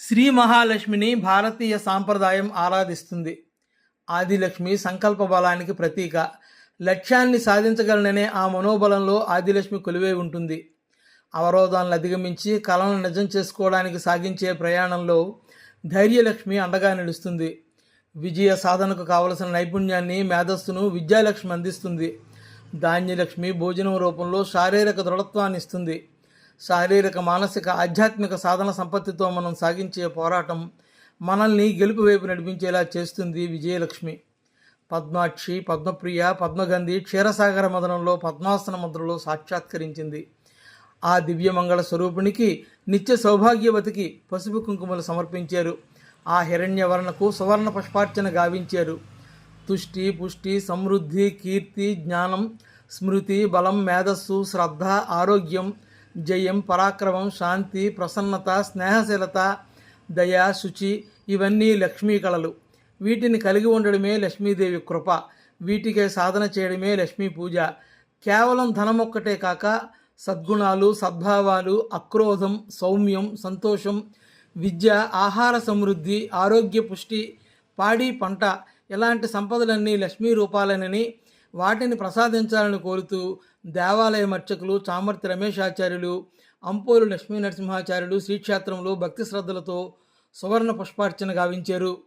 శ్రీ మహాలక్ష్మిని భారతీయ సాంప్రదాయం ఆరాధిస్తుంది. ఆదిలక్ష్మి సంకల్ప బలానికి ప్రతీక. లక్ష్యాన్ని సాధించగలననే ఆ మనోబలంలో ఆదిలక్ష్మి కొలువై ఉంటుంది. అవరోధాలను అధిగమించి కళలను నిజం చేసుకోవడానికి సాగించే ప్రయాణంలో ధైర్యలక్ష్మి అండగా నిలుస్తుంది. విజయ సాధనకు కావలసిన నైపుణ్యాన్ని మేధస్సును విద్యాలక్ష్మి అందిస్తుంది. ధాన్యలక్ష్మి భోజనం రూపంలో శారీరక దృఢత్వాన్ని ఇస్తుంది. శారీరక మానసిక ఆధ్యాత్మిక సాధన సంపత్తితో మనం సాగించే పోరాటం మనల్ని గెలుపు వైపు నడిపించేలా చేస్తుంది విజయలక్ష్మి. పద్మాక్షి పద్మప్రియ పద్మగంధి క్షీరసాగర మదనంలో పద్మాసన ముద్రలో సాక్షాత్కరించింది. ఆ దివ్యమంగళ స్వరూపునికి నిత్య సౌభాగ్యవతికి పసుపు కుంకుమలు సమర్పించారు. ఆ హిరణ్యవర్ణకు సువర్ణ పుష్పార్చన గావించారు. తుష్టి పుష్టి సమృద్ధి కీర్తి జ్ఞానం స్మృతి బలం మేధస్సు శ్రద్ధ ఆరోగ్యం జయం పరాక్రమం శాంతి ప్రసన్నత స్నేహశీలత దయ శుచి ఇవన్నీ లక్ష్మీ కళలు. వీటిని కలిగి ఉండడమే లక్ష్మీదేవి కృప. వీటికే సాధన చేయడమే లక్ష్మీ పూజ. కేవలం ధనం ఒక్కటే కాక సద్గుణాలు సద్భావాలు అక్రోధం సౌమ్యం సంతోషం విద్య ఆహార సమృద్ధి ఆరోగ్య పుష్టి పాడి పంట ఇలాంటి సంపదలన్నీ లక్ష్మీ రూపాలనని వాటిని ప్రసాదించాలని కోరుతూ దేవాలయ మర్చకులు చామర్తి రమేశాచార్యులు అంపోలు లక్ష్మీ నరసింహాచార్యులు శ్రీక్షేత్రంలో భక్తి శ్రద్ధలతో సువర్ణ పుష్పార్చన గావించారు.